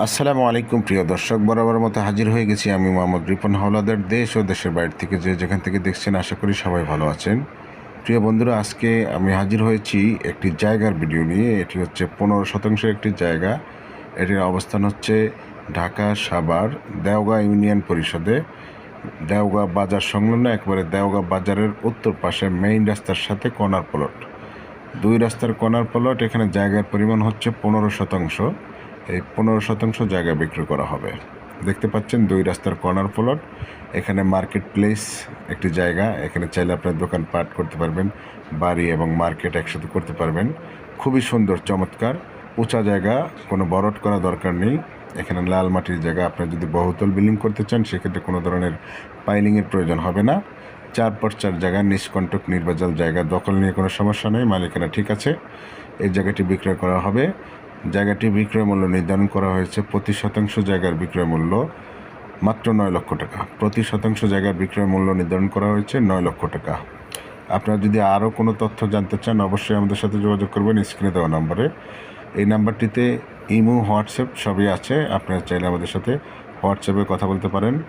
আসসালামু আলাইকুম, প্রিয় দর্শক, বরাবর মতো হাজির হয়ে গেছি আমি মোহাম্মদ রিপন, হাওলাদার দেশ ও দেশের বাইরে থেকে যে যেখান থেকে দেখছেন, আশা করি সবাই ভালো আছেন। প্রিয় বন্ধুরা, আজকে আমি হাজির হয়েছি একটি জায়গার ভিডিও নিয়ে। এটি হচ্ছে পনেরো শতাংশের একটি জায়গা। এটির অবস্থান হচ্ছে ঢাকা সাভার দেওগাঁ ইউনিয়ন পরিষদে। দেওগাঁ বাজার সংলগ্ন একবারে দেওগাঁ বাজারের উত্তর পাশে মেইন রাস্তার সাথে কর্নার প্লট দুই রাস্তার কর্নার প্লট এখানে জায়গার পরিমাণ হচ্ছে পনেরো শতাংশ। এই পনেরো শতাংশ জায়গা বিক্রি করা হবে। দেখতে পাচ্ছেন দুই রাস্তার কর্নার প্লট। এখানে মার্কেট প্লেস একটি জায়গা। এখানে চাইলে আপনার দোকান পাট করতে পারবেন, বাড়ি এবং মার্কেট একসাথে করতে পারবেন। খুবই সুন্দর, চমৎকার। উঁচা জায়গা, কোনো বরট করা দরকার নেই। এখানে লাল মাটির জায়গা। আপনি যদি বহুতল বিল্ডিং করতে চান, সেক্ষেত্রে কোনো ধরনের পাইলিংয়ের প্রয়োজন হবে না। চার পর চার জায়গা, নিষ্কণ্টক নির্বাচল জায়গা। দখল নিয়ে কোনো সমস্যা নেই। মালিকানা ঠিক আছে। এই জায়গাটি বিক্রয় করা হবে। জায়গাটি বিক্রয় মূল্য নির্ধারণ করা হয়েছে। প্রতি শতাংশ জায়গার বিক্রয় মূল্য মাত্র নয় লক্ষ টাকা। প্রতি শতাংশ জায়গার বিক্রয় মূল্য নির্ধারণ করা হয়েছে নয় লক্ষ টাকা। আপনারা যদি আরও কোনো তথ্য জানতে চান, অবশ্যই আমাদের সাথে যোগাযোগ করবেন স্ক্রিনে দেওয়া নম্বরে। এই নাম্বারটিতে ইমো, হোয়াটসঅ্যাপ সবই আছে। আপনারা চাইলে আমাদের সাথে হোয়াটসঅ্যাপে কথা বলতে পারেন।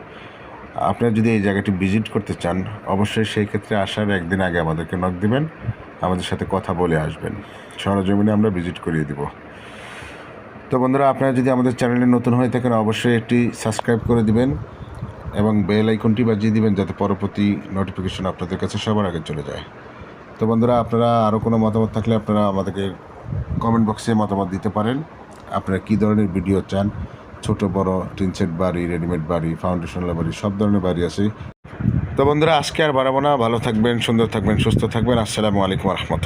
আপনারা যদি এই জায়গাটি ভিজিট করতে চান, অবশ্যই সেই ক্ষেত্রে আসার একদিন আগে আমাদেরকে নক দিবেন। আমাদের সাথে কথা বলে আসবেন। সরজমিনে আমরা ভিজিট করিয়ে দিব। তো বন্ধুরা, আপনারা যদি আমাদের চ্যানেলে নতুন হয়ে থাকেন, অবশ্যই একটি সাবস্ক্রাইব করে দিবেন এবং বেল আইকনটি বাজিয়ে দিবেন যাতে পরবর্তী নোটিফিকেশন আপনাদের কাছে সবার আগে চলে যায়। তো বন্ধুরা, আপনারা আরও কোনো মতামত থাকলে আপনারা আমাদেরকে কমেন্ট বক্সে মতামত দিতে পারেন। আপনারা কী ধরনের ভিডিও চান? ছোট, বড়, টিনসেট বাড়ি রেডিমেড বাড়ি ফাউন্ডেশন বাড়ি, সব ধরনের বাড়ি আছে। তো বন্ধুরা, আজকে আর বাড়াবো না। ভালো থাকবেন, সুন্দর থাকবেন, সুস্থ থাকবেন। আসসালামু আলাইকুম রহমতুল্লাহ।